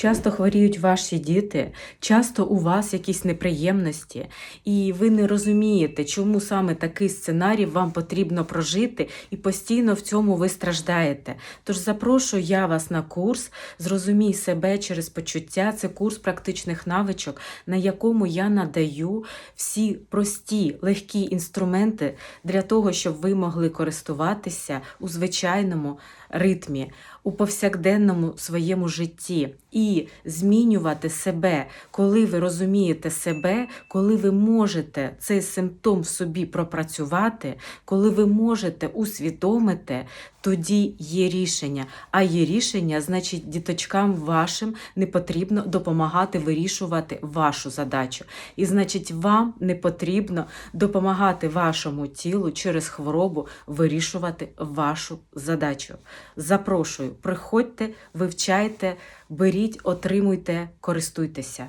Часто хворіють ваші діти, часто у вас якісь неприємності, і ви не розумієте, чому саме такий сценарій вам потрібно прожити, і постійно в цьому ви страждаєте. Тож запрошую я вас на курс Зрозумій себе через почуття. Це курс практичних навичок, на якому я надаю всі прості, легкі інструменти для того, щоб ви могли користуватися у звичайному ритмі, у повсякденному своєму житті і змінювати себе, коли ви розумієте себе, коли ви можете цей симптом в собі пропрацювати, коли ви можете усвідомити, тоді є рішення. А є рішення, значить, діточкам вашим не потрібно допомагати вирішувати вашу задачу. І значить, вам не потрібно допомагати вашому тілу через хворобу вирішувати вашу задачу. Запрошую, приходьте, вивчайте, беріть, отримуйте, користуйтеся.